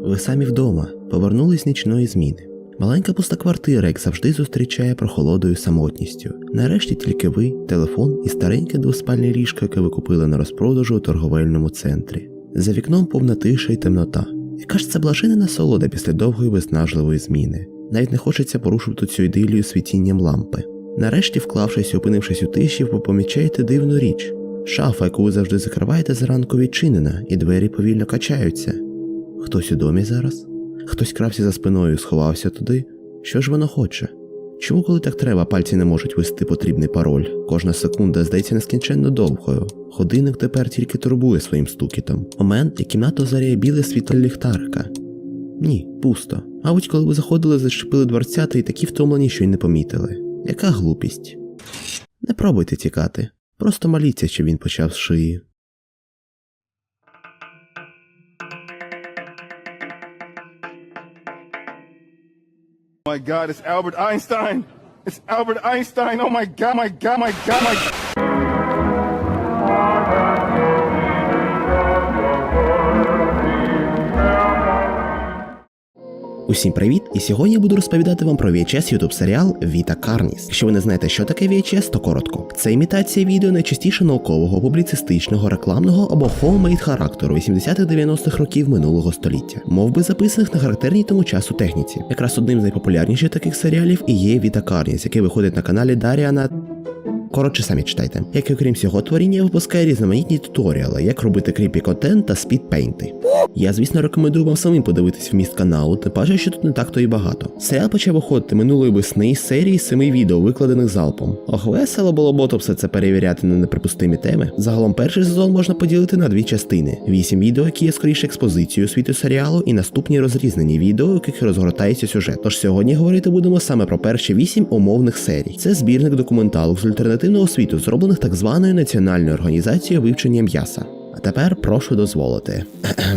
Ви самі вдома повернулись нічної зміни. Маленька пуста квартира, як завжди, зустрічає прохолодою самотністю. Нарешті тільки ви, телефон і стареньке двоспальне ліжко, яке ви купили на розпродажу у торговельному центрі. За вікном повна тиша й темнота. Яка ж це блажена насолода після довгої виснажливої зміни. Навіть не хочеться порушувати цю ідилію світінням лампи. Нарешті, вклавшись і опинившись у тиші, ви помічаєте дивну річ. Шафа, яку ви завжди закриваєте зранку відчинена, і двері повільно качаються. Хтось у домі зараз? Хтось крався за спиною сховався туди. Що ж воно хоче? Чому, коли так треба, пальці не можуть вести потрібний пароль? Кожна секунда здається нескінченно довгою. Годинник тепер тільки турбує своїм стукітом. Момент, і кімнату заряє біле світло ліхтарика. Ні, пусто. Мабуть, коли ви заходили, зачепили дверцята і такі втомлені, що й не помітили. Яка глупість? Не пробуйте тікати. Просто моліться, щоб він почав з шиї. my God, it's Albert Einstein. It's Albert Einstein. Oh my God, my God, my God, my Усім привіт! І сьогодні я буду розповідати вам про VHS YouTube серіал Віта Карніс. Якщо ви не знаєте, що таке VHS, то коротко. Це імітація відео найчастіше наукового, публіцистичного, рекламного або homemade характеру 80-90-х років минулого століття, мов би записаних на характерній тому часу техніці. Якраз одним з найпопулярніших таких серіалів і є Віта Карніс, який виходить на каналі Даріана. Коротше, самі читайте. Як і окрім цього творіння, випускає різноманітні туторіали, як робити кріпі контент та спідпейнти. Я, звісно, рекомендую вам самим подивитись вміст каналу, тим паче, що тут не так то і багато. Серіал почав виходити минулої весни з серії семи відео, викладених залпом. Ох, весело було бото все це перевіряти на неприпустимі теми. Загалом перший сезон можна поділити на дві частини: вісім відео, які є скоріше експозицією світу серіалу, і наступні розрізнені відео, у яких розгортається сюжет. Тож сьогодні говорити будемо саме про перші вісім умовних серій. Це збірник документалок з альтернативного освіту, зроблених так званою національною організацією вивчення м'яса. А тепер прошу дозволити.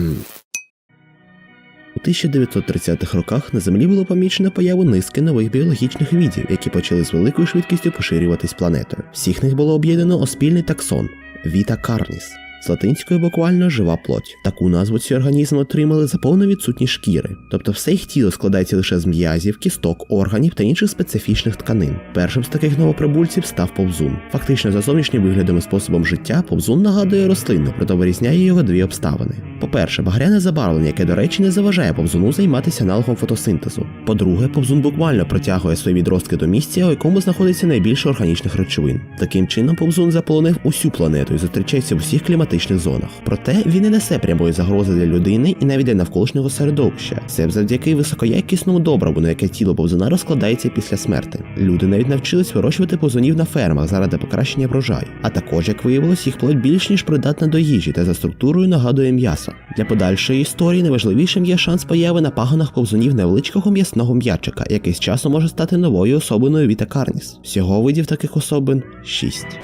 У 1930-х роках на землі було помічено появу низки нових біологічних видів, які почали з великою швидкістю поширюватись планетою. Всіх них було об'єднано у спільний таксон Віта Carnis. З латинською буквально жива плоть. Таку назву ці організми отримали за повну відсутність шкіри, тобто все їх тіло складається лише з м'язів, кісток, органів та інших специфічних тканин. Першим з таких новоприбульців став повзун. Фактично, за зовнішнім виглядом і способом життя повзун нагадує рослину, проте вирізняє його дві обставини. По-перше, багряне забарвлення, яке, до речі, не заважає повзуну займатися аналогом фотосинтезу. По-друге, повзун буквально протягує свої відростки до місця, у якому знаходиться найбільше органічних речовин. Таким чином, повзун заполонив усю планету і зустрічається в усіх кліматичних зонах. Проте він не несе прямої загрози для людини і навіть для навколишнього середовища. Це завдяки високоякісному добриву, на яке тіло повзуна розкладається після смерти. Люди навіть навчились вирощувати повзунів на фермах заради покращення врожаю. А також, як виявилось, їх плоть більш ніж придатна до їжі та за структурою нагадує м'ясо. Для подальшої історії найважливішим є шанс появи на пагонах повзунів невеличкого м'ясного м'ячика, який з часу може стати новою особиною Віта Карніс. Всього видів таких особин шість.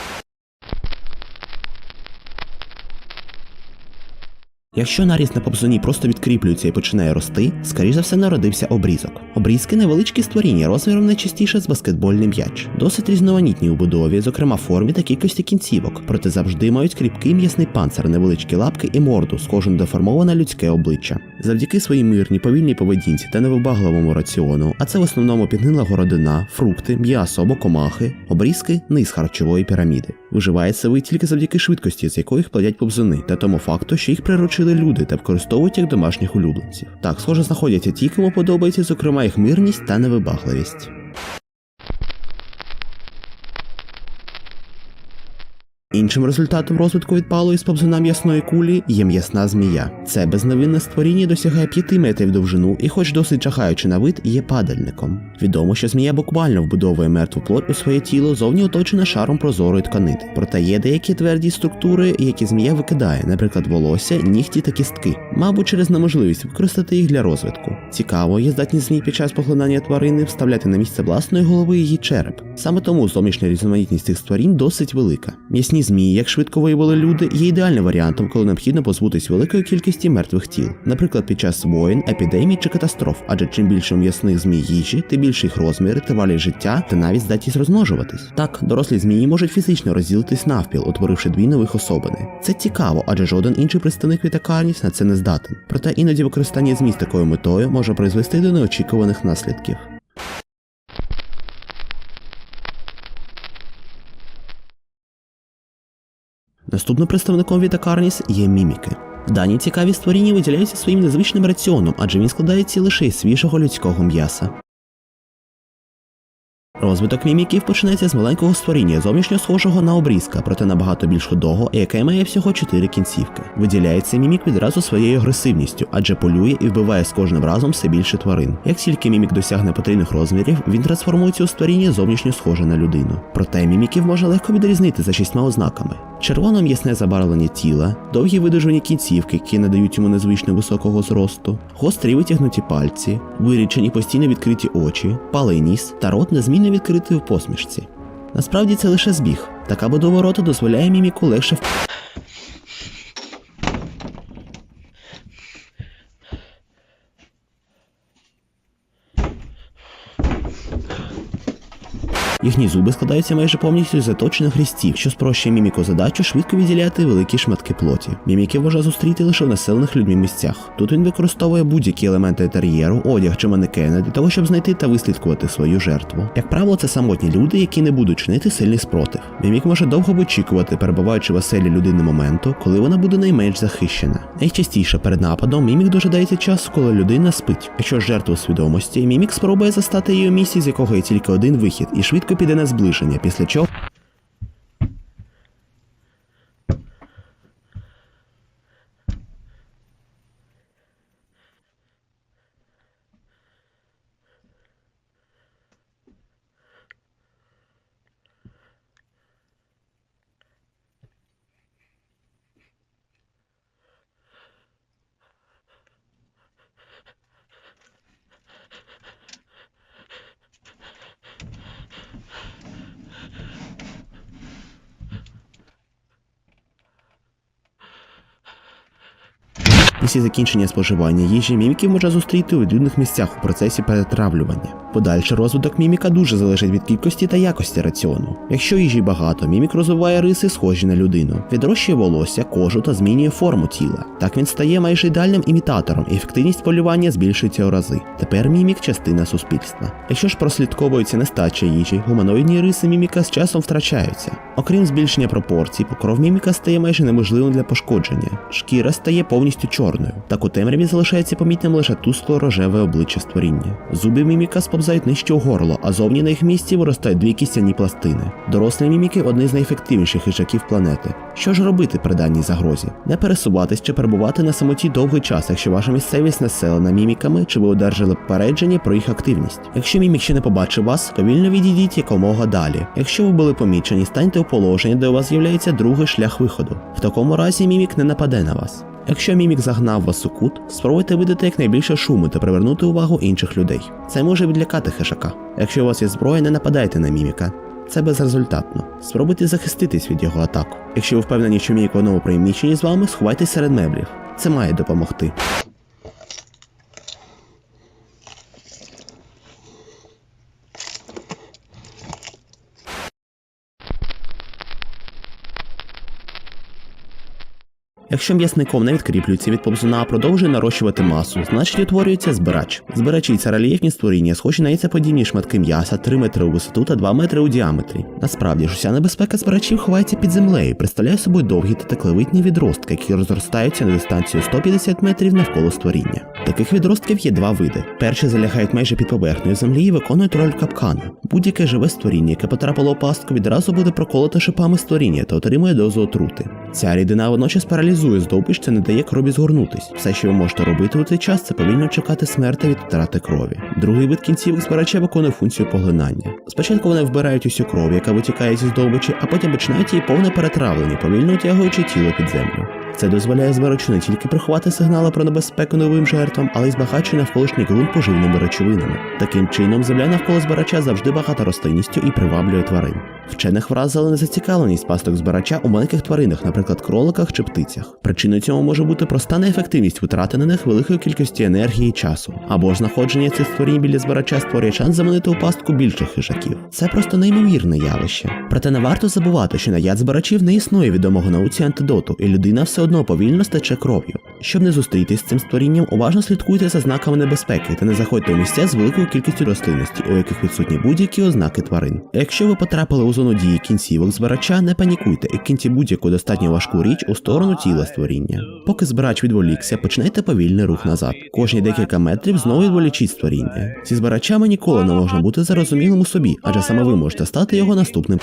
Якщо наріз на повзуні просто відкріплюється і починає рости, скоріш за все народився обрізок. Обрізки невеличкі створіння розміром найчастіше з баскетбольний м'яч, досить різноманітні у будові, зокрема формі та кількості кінцівок, проте завжди мають кріпкий м'ясний панцир, невеличкі лапки і морду, схожу на деформоване людське обличчя. Завдяки своїй мирній повільній поведінці та невибагливому раціону, а це в основному підгнила городина, фрукти, м'ясо або комахи, обрізки низ харчової піраміди. Виживає ви тільки завдяки швидкості, з якої їх плодять повзуни, та тому факту, що їх приручили люди та використовують як домашніх улюбленців. Так, схоже, знаходяться ті, кому подобається, зокрема, їх мирність та невибагливість. Іншим результатом розвитку відпалої з повзуна м'ясної кулі є м'ясна змія. Це безновинне створіння досягає 5 метрів довжину і, хоч досить жахаючи на вид, є падальником. Відомо, що змія буквально вбудовує мертву плоть у своє тіло, зовні оточене шаром прозорої тканини. Проте є деякі тверді структури, які змія викидає, наприклад, волосся, нігті та кістки, мабуть, через неможливість використати їх для розвитку. Цікаво, є здатність змій під час поглинання тварини вставляти на місце власної голови її череп. Саме тому зовнішня різноманітність цих створінь досить велика. М'ясні змії, як швидко виявили люди, є ідеальним варіантом, коли необхідно позбутись великої кількості мертвих тіл, наприклад, під час воєн, епідемій чи катастроф. Адже чим більше м'ясних змій їжі, тим більше їх розміри, тривалість життя та навіть здатність розмножуватись. Так, дорослі змії можуть фізично розділитись навпіл, утворивши дві нових особини. Це цікаво, адже жоден інший представник вітакарніс на це не здатен. Проте іноді використання змій з такою метою може призвести до неочікуваних наслідків. Наступним представником Вітакарніс є міміки. Дані цікаві створіння виділяються своїм незвичним раціоном, адже він складається лише із свіжого людського м'яса. Розвиток міміків починається з маленького створіння, зовнішньо схожого на обрізка, проте набагато більш худого, яке має всього чотири кінцівки. Виділяється мімік відразу своєю агресивністю, адже полює і вбиває з кожним разом все більше тварин. Як тільки мімік досягне потрібних розмірів, він трансформується у створіння зовнішньо схоже на людину. Проте міміків можна легко відрізнити за шістьма ознаками: червоно м'ясне забарвлення тіла, довгі видужені кінцівки, які надають йому незвично високого зросту, гострі витягнуті пальці, вирічені постійно відкриті очі, палий ніс та рот незмінно відкритий в посмішці. Насправді це лише збіг. Така будова рота дозволяє міміку легше Їхні зуби складаються майже повністю з заточених різців, що спрощує міміку задачу швидко відділяти великі шматки плоті. Міміки можна зустріти лише в населених людьми місцях. Тут він використовує будь-які елементи інтер'єру, одяг чи манекени для того, щоб знайти та вислідкувати свою жертву. Як правило, це самотні люди, які не будуть чинити сильний спротив. Мімік може довго очікувати, перебуваючи в оселі людини моменту, коли вона буде найменш захищена. Найчастіше перед нападом мімік дожидається часу, коли людина спить. Якщо жертва свідомості, мімік спробує застати її у місці, з якого є тільки один вихід, і швидко піде на зближення, після чого. Після закінчення споживання їжі міміків можна зустріти у відлюдних місцях у процесі перетравлювання. Подальший розвиток міміка дуже залежить від кількості та якості раціону. Якщо їжі багато, мімік розвиває риси, схожі на людину, відрощує волосся, кожу та змінює форму тіла. Так він стає майже ідеальним імітатором, і ефективність полювання збільшується у рази. Тепер мімік частина суспільства. Якщо ж прослідковується нестача їжі, гуманоїдні риси міміка з часом втрачаються. Окрім збільшення пропорцій, покров міміка стає майже неможливим для пошкодження. Шкіра стає повністю чорною. Так у темряві залишається помітним лише тускло рожеве обличчя створіння. Зуби міміка сповзають нижче у горло, а зовні на їх місці виростають дві кістяні пластини. Дорослі міміки одні з найефективніших хижаків планети. Що ж робити при даній загрозі? Не пересуватись чи перебувати на самоті довгий час, якщо ваша місцевість населена міміками, чи ви одержали попередження про їх активність. Якщо мімік ще не побачив вас, повільно відійдіть якомога далі. Якщо ви були помічені, станьте у положення, де у вас з'являється другий шлях виходу. В такому разі мімік не нападе на вас. Якщо мімік загнав вас у кут, спробуйте видати якнайбільше шуму та привернути увагу інших людей. Це може відлякати хижака. Якщо у вас є зброя, не нападайте на міміка. Це безрезультатно. Спробуйте захиститись від його атак. Якщо ви впевнені, що мімік в одному приміщенні з вами, сховайтесь серед меблів. Це має допомогти. Якщо м'ясником не відкріплюється від повзуна, продовжує нарощувати масу, значить утворюється збирач. Збирачі це рельєфні створіння, схожі на яйцеподібні шматки м'яса 3 метри у висоту та 2 метри у діаметрі. Насправді ж уся небезпека збирачів ховається під землею, представляє собою довгі та текловитні відростки, які розростаються на дистанцію 150 метрів навколо створіння. Таких відростків є два види. Перші залягають майже під поверхнею землі і виконують роль капкана. Будь-яке живе створіння, яке потрапило у пастку, відразу буде проколоте шипами створіння та отримує дозу отрути. Ця рідина водночас паралізує здобич та не дає крові згорнутись. Все, що ви можете робити у цей час, це повільно чекати смерти від втрати крові. Другий вид кінцівок збирача виконує функцію поглинання. Спочатку вони вбирають усю кров, яка витікає зі здобичі, а потім починають її повне перетравлення, повільно утягуючи тіло під землю. Це дозволяє збирачу не тільки приховати сигнали про небезпеку новим жертвам, але й збагачує навколишній ґрунт поживними речовинами. Таким чином, земля навколо збирача завжди багата рослинністю і приваблює тварин. Вчених вразила незацікавленість пасток збирача у маленьких тваринах, наприклад, кроликах чи птицях. Причиною цьому може бути проста неефективність витрати на них великої кількості енергії і часу, або ж знаходження цих створінь біля збирача створює шанс заманити у пастку більших хижаків. Це просто неймовірне явище. Проте не варто забувати, що на яд збирачів не існує відомого науці антидоту, і людина все одно повільно стече кров'ю. Щоб не зустрітись з цим створінням, уважно слідкуйте за знаками небезпеки та не заходьте у місця з великою кількістю рослинності, у яких відсутні будь-які ознаки тварин. Якщо ви потрапили у зону дії кінцівок збирача, не панікуйте і киньте будь-яку достатньо важку річ у сторону тіла створіння. Поки збирач відволікся, починайте повільний рух назад. Кожні декілька метрів знову відволічіть створіння. Зі збирачами ніколи не можна бути зарозумілим у собі, адже саме ви можете стати його наступним.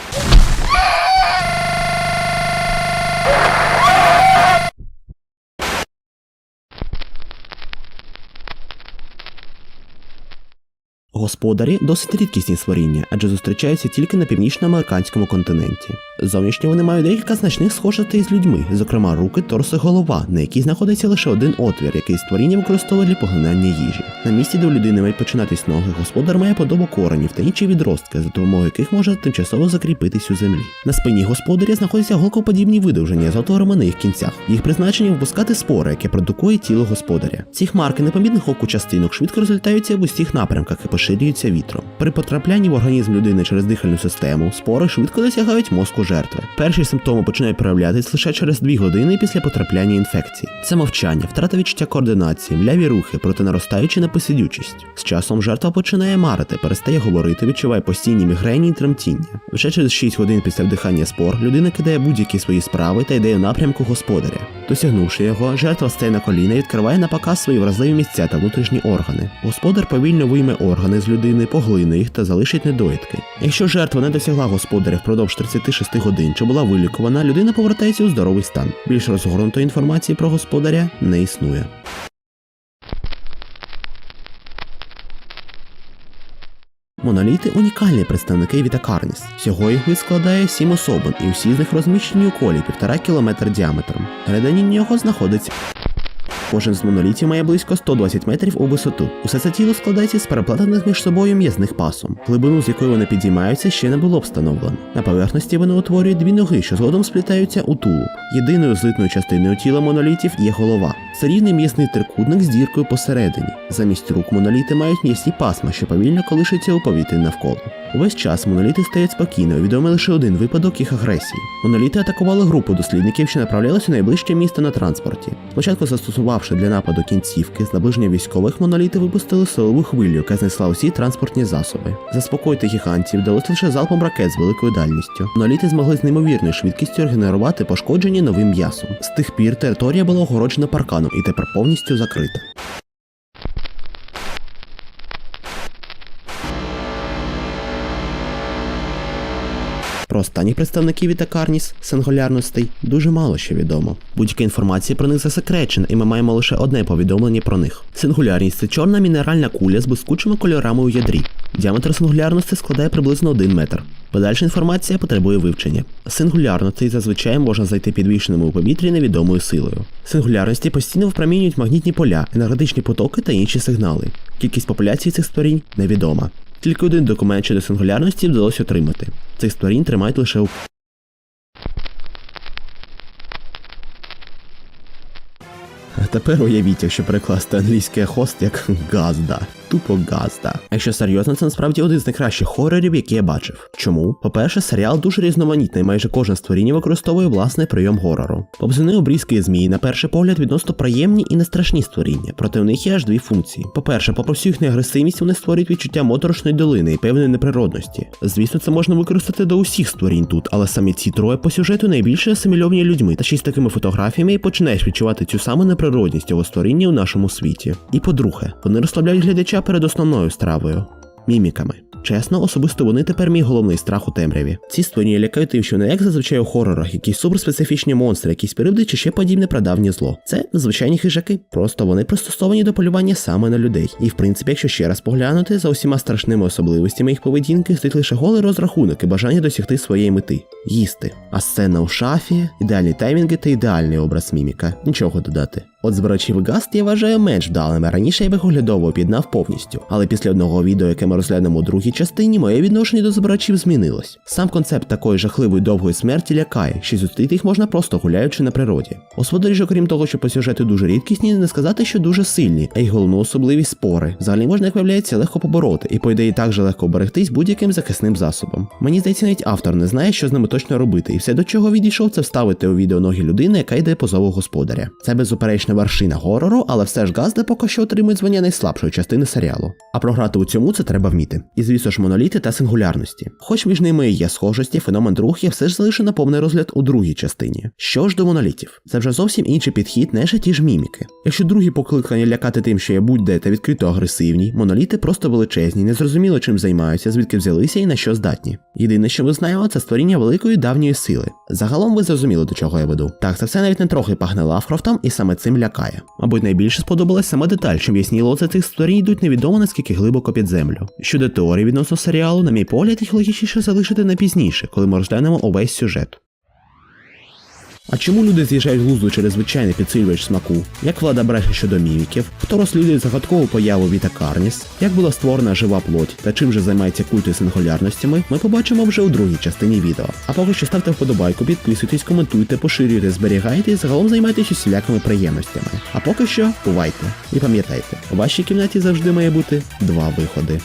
Господарі досить рідкісні створіння, адже зустрічаються тільки на північноамериканському континенті. Зовнішньо вони мають декілька значних схожостей з людьми, зокрема руки, торс і голова, на якій знаходиться лише один отвір, який створіння використовує для поглинання їжі. На місці, де у людини мають починатись ноги, господар має подобу коренів та інші відростки, за допомогою яких може тимчасово закріпитись у землі. На спині господаря знаходяться голкоподібні видовження з отворами на їх кінцях. Їх призначення впускати спори, яке продукує тіло господаря. Ці хмарки непомітних оку частинок швидко розлітаються в усіх напрямках і поширюються вітром. При потраплянні в організм людини через дихальну систему спори швидко досягають мозку жертви. Перші симптоми починають проявлятись лише через 2 години після потрапляння інфекції. Це мовчання, втрата відчуття координації, мляві рухи, проте наростаючи непосидючість. З часом жертва починає марити, перестає говорити, відчуває постійні мігрені і тремтіння. Вже через 6 годин після вдихання спор людина кидає будь-які свої справи та йде у напрямку господаря. Досягнувши його, жертва стає на коліна і відкриває на показ свої вразливі місця та внутрішні органи. Господар повільно вийме органи з людини, поглине їх та залишить недоїдки. Якщо жертва не досягла господаря впродовж 36 годин чи була вилікувана, людина повертається у здоровий стан. Більш розгорнутої інформації про господаря не існує. Моноліти унікальні представники Вітакарніс. Всього їх вид складає сім особин, і всі з них розміщені у колі півтора кілометр діаметром. Передані нього знаходиться. Кожен з монолітів має близько 120 метрів у висоту. Усе це тіло складається з переплетених між собою м'язних пасом. Глибину, з якої вони підіймаються, ще не було встановлено. На поверхності вони утворюють дві ноги, що згодом сплітаються у тулуб. Єдиною злитною частиною тіла монолітів є голова. Це рівний м'ясний трикутник з діркою посередині. Замість рук моноліти мають м'ясні пасма, що повільно колишаться у повітрі навколо. Увесь час моноліти стоять спокійно, відомий лише один випадок їх агресії. Моноліти атакували групу дослідників, що направлялися у найближче місто на транспорті. Спочатку застосувавши для нападу кінцівки, з наближення військових моноліти випустили силову хвилю, яка знесла усі транспортні засоби. Заспокоїти гігантів вдалося лише залпом ракет з великою дальністю. Моноліти змогли з неймовірною швидкістю регенерувати пошкоджені новим м'ясом. З тих пір територія була огороджена парканом і тепер повністю закрита. Про останніх представників Вітакарніс сингулярностей дуже мало що відомо. Будь-яка інформація про них засекречена, і ми маємо лише одне повідомлення про них. Сингулярність це чорна мінеральна куля з блискучими кольорами у ядрі. Діаметр сингулярності складає приблизно 1 метр. Подальша інформація потребує вивчення. Сингулярностей зазвичай можна знайти підвішеними у повітрі невідомою силою. Сингулярності постійно впромінюють магнітні поля, енергетичні потоки та інші сигнали. Кількість популяції цих створінь невідома. Тільки один документ щодо сингулярності вдалося отримати. Цих створінь тримають лише у тепер уявіть, якщо перекласти англійське хост як газда. Тупо газда. Якщо серйозно, це насправді один з найкращих хорорів, які я бачив. Чому? По-перше, серіал дуже різноманітний, майже кожне створіння використовує власний прийом горору. Повзуни обрізки і змії, на перший погляд, відносно приємні і не страшні створіння, проте у них є аж дві функції. По-перше, попри всю їхню агресивність, вони створюють відчуття моторошної долини і певної неприродності. Звісно, це можна використати до усіх створінь тут, але самі ці троє по сюжету найбільше асимільовані людьми, та ще з такими фотографіями і починаєш відчувати цю саму неприродність цього створіння у нашому світі. І по-друге, вони розслабляють глядача перед основною стравою. міміками. Чесно, особисто вони тепер мій головний страх у темряві. Ці створіння лякають тим, що не як зазвичай у хорорах, якісь суперспецифічні монстри, якісь переводи чи ще подібне прадавнє зло. Це звичайні хижаки, просто вони пристосовані до полювання саме на людей. І в принципі, якщо ще раз поглянути, за усіма страшними особливостями їх поведінки стоїть лише голий розрахунок і бажання досягти своєї мети їсти. А сцена у шафі, ідеальні таймінги та ідеальний образ міміка. Нічого додати. От збирачів Гаст я вважаю менш вдалим. Раніше я би оглядово об'єднав повністю, але після одного відео, яке ми розглянемо у другій частині, моє відношення до збирачів змінилось. Сам концепт такої жахливої довгої смерті лякає, що зустріти їх можна просто гуляючи на природі. Господарі ж, окрім того, що по сюжету дуже рідкісні, не сказати, що дуже сильні, а й головну особливість спори. Взагалі можна, як виявляється, легко побороти, і по ідеї так же легко берегтись будь-яким захисним засобом. Мені здається, навіть автор не знає, що з ними точно робити, і все до чого відійшов, це вставити у відео ноги людини, яка йде по зову господаря. Це безуперечна вершина горору, але все ж Газда поки що отримує звання найслабшої частини серіалу. А програти у цьому це треба вміти. І звісно ж моноліти та сингулярності. Хоч між ними і є схожості, феномен друг я все ж залишу на повний розгляд у другій частині. Що ж до монолітів, це вже зовсім інший підхід, не ж ті ж міміки. Якщо другі покликання лякати тим, що є будь-де та відкрито агресивні, моноліти просто величезні, незрозуміло чим займаються, звідки взялися і на що здатні. Єдине, що ми знаємо, це створіння великої давньої сили. Загалом ви зрозуміли, до чого я веду. Так, це все навіть не трохи пахне Лавкрафтом і саме цим лякає. Мабуть, найбільше сподобалась сама деталь, що м'ясні лоци цих створінь йдуть невідомо наскільки глибоко під землю. Щодо теорії відносно серіалу, на мій погляд, їх логічніше залишити на пізніше, коли ми розглянемо увесь сюжет. А чому люди з'їжджають глузду через звичайний підсилювач смаку? Як влада бреше щодо міміків? Хто розслідує загадкову появу Віта Карніс? Як була створена жива плоть та чим же займається культ сингулярностями, ми побачимо вже у другій частині відео. А поки що ставте вподобайку, підписуйтесь, коментуйте, поширюйте, зберігайте і загалом займайтеся усілякими приємностями. А поки що бувайте і пам'ятайте, у вашій кімнаті завжди має бути два виходи.